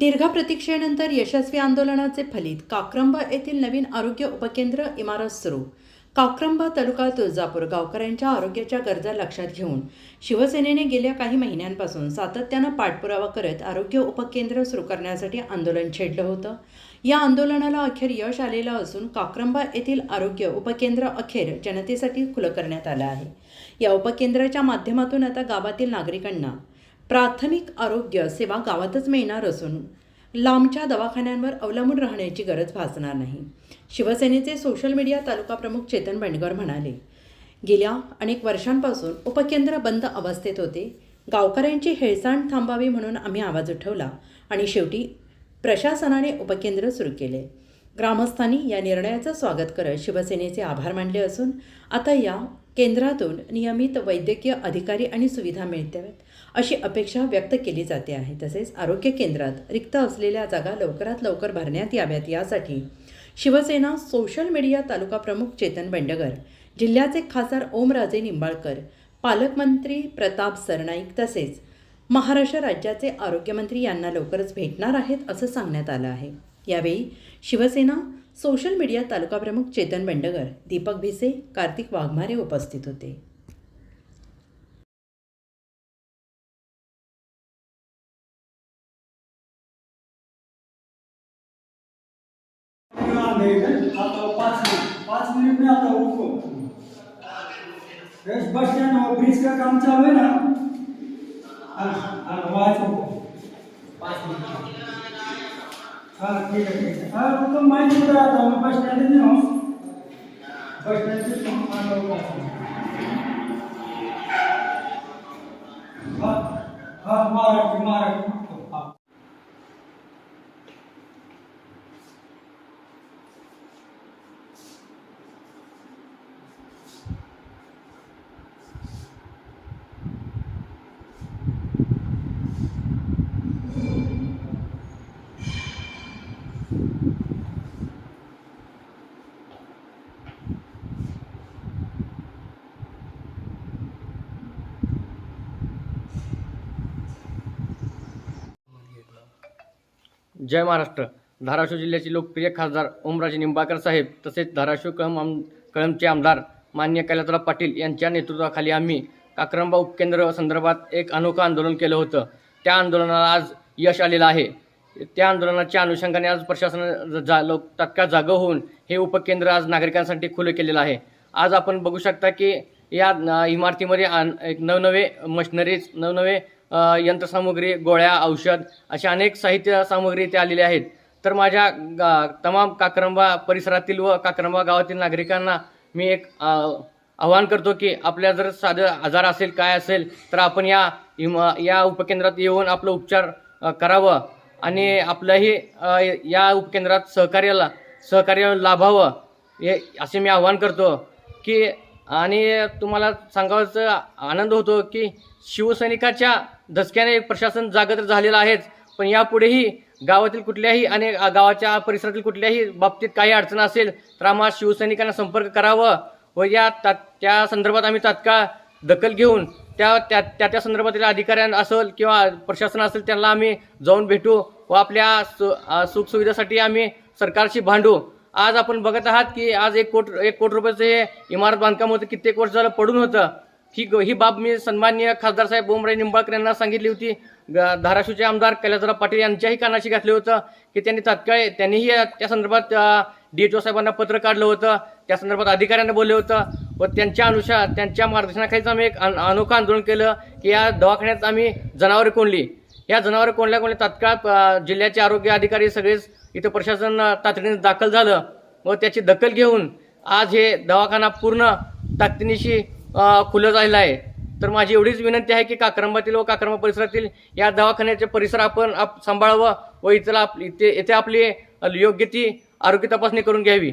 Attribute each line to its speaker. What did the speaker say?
Speaker 1: दीर्घ प्रतीक्षेनंतर यशस्वी आंदोलनाचे फलित काक्रंबा येथील नवीन आरोग्य उपकेंद्र इमारत सुरू. काक्रंबा तालुका तुळजापूर गावकऱ्यांच्या आरोग्याच्या गरजा लक्षात घेऊन शिवसेनेने गेल्या काही महिन्यांपासून सातत्यानं पाठपुरावा करत आरोग्य उपकेंद्र सुरू करण्यासाठी आंदोलन छेडलं होतं. या आंदोलनाला अखेर यश आलेलं असून काक्रंबा येथील आरोग्य उपकेंद्र अखेर जनतेसाठी खुलं करण्यात आलं आहे. या उपकेंद्राच्या माध्यमातून आता गावातील नागरिकांना प्राथमिक आरोग्य सेवा गावातच मिळणार असून लांबच्या दवाखान्यांवर अवलंबून राहण्याची गरज भासणार नाही. शिवसेनेचे सोशल मीडिया तालुका प्रमुख चेतन बंडगर म्हणाले गेल्या अनेक वर्षांपासून उपकेंद्र बंद अवस्थेत होते. गावकऱ्यांची हेळसांड थांबावी म्हणून आम्ही आवाज उठवला आणि शेवटी प्रशासनाने उपकेंद्र सुरू केले. ग्रामस्थांनी या निर्णयाचं स्वागत करत शिवसेनेचे आभार मानले असून आता या केंद्रातून नियमित वैद्यकीय अधिकारी आणि सुविधा मिळत्याव्यात अशी अपेक्षा व्यक्त केली जाते आहे. तसेच आरोग्य केंद्रात रिक्त असलेल्या जागा लवकरात लवकर भरण्यात याव्यात. यासाठी शिवसेना सोशल मीडिया तालुका प्रमुख चेतन बंडगर जिल्ह्याचे खासदार ओमराजे निंबाळकर पालकमंत्री प्रताप सरनाईक तसेच महाराष्ट्र राज्याचे आरोग्यमंत्री यांना लवकरच भेटणार आहेत असं सांगण्यात आलं आहे. यावेळी शिवसेना सोशल मीडिया तालुका प्रमुख चेतन बंडगर दीपक भिसे कार्तिक वाघमारे उपस्थित होते.
Speaker 2: पाच मिनिट. में आता रुको बस स्टैंड और ब्रिज का काम चालू है ना हाँ हाँ वहाँ पाँच मिनट हाँ ठीक है ठीक है हाँ रुको मैं उधर आता हूँ मैं बस स्टैंड में हूँ बस स्टैंड से तुम आ जाओ पाँच मिनट हाँ हाँ महाराष्ट्र महाराष्ट्र
Speaker 3: जय महाराष्ट्र. धाराशिव जिल्ह्याचे लोकप्रिय खासदार ओमराजे निंबाळकर साहेब तसेच धाराशिव कळम आम कळमचे आमदार मान्य कैलासराव पाटील यांच्या नेतृत्वाखाली आम्ही काक्रंबा उपकेंद्र संदर्भात एक अनोखं आंदोलन केलं होतं. त्या आंदोलनाला आज यश आलेलं आहे. त्या आंदोलनाच्या अनुषंगाने आज प्रशासन जा लोक तत्काळ जागं होऊन हे उपकेंद्र आज नागरिकांसाठी खुलं केलेलं आहे. आज आपण बघू शकता की या इमारतीमध्ये आण एक नवनवे मशिनरीज नवनवे यंत्रसामुग्री गोळ्या औषध अशा अनेक साहित्य सामुग्री इथे आलेल्या आहेत. तर माझ्या गा तमाम काक्रंबा परिसरातील व काक्रंबा गावातील नागरिकांना मी एक आवाहन करतो की आपल्या जर साधं आजार असेल काय असेल तर आपण या इम या उपकेंद्रात येऊन आपलं उपचार करावं आणि आपलंही या उपकेंद्रात सहकार्याला सहकार्य लाभावं हे असे मी आवाहन करतो की आणि तुम्हाला सांगायचं आनंद होतो की शिवसैनिकाच्या धसक्याने प्रशासन जागं झालेलं आहेच. पण यापुढेही गावातील कुठल्याही आणि गावाच्या परिसरातील कुठल्याही बाबतीत काही अडचण असेल तर आम्हाला शिवसैनिकांना संपर्क करावं व या ता त्या संदर्भात आम्ही तात्काळ दखल घेऊन त्या त्या त्या त्या संदर्भातील अधिकाऱ्यांना असेल किंवा प्रशासन असेल त्यांना आम्ही जाऊन भेटू व आपल्या सु सुखसुविधेसाठी आम्ही सरकारशी भांडू. आज आपण बघत आहात की आज एक कोट एक कोटी रुपयाचं हे इमारत बांधकाम होतं कित्येक वर्ष झालं पडून होतं. ही ग- ही बाब मी सन्माननीय खासदार साहेब बोमराय निंबाळकर यांना सांगितली होती. धाराशिवचे आमदार कैलासराव पाटील यांच्याही कानाशी घातलं होतं की त्यांनी तात्काळ त्यांनीही त्या संदर्भात डी एच ओ साहेबांना पत्र काढलं होतं. त्या संदर्भात अधिकाऱ्यांना बोललं होतं. व त्यांच्या अनुसार त्यांच्या मार्गदर्शनाखालीच आम्ही एक अनोखं आंदोलन केलं की या दवाखान्यात आम्ही जनावरे कोंडली. या जनावर कोणल्या कोणत्या तात्काळ जिल्ह्याचे आरोग्य अधिकारी सगळेच इथं प्रशासन तातडीने दाखल झालं व त्याची दखल घेऊन आज हे दवाखाना पूर्ण ताकदीनिशी खुलं झालेलं आहे. तर माझी एवढीच विनंती आहे की काक्रंबातील व काक्रंबा परिसरातील या दवाखान्याचे परिसर आपण आप सांभाळावं व इथला आप इथे येथे आपली योग्य ती आरोग्य तपासणी करून घ्यावी.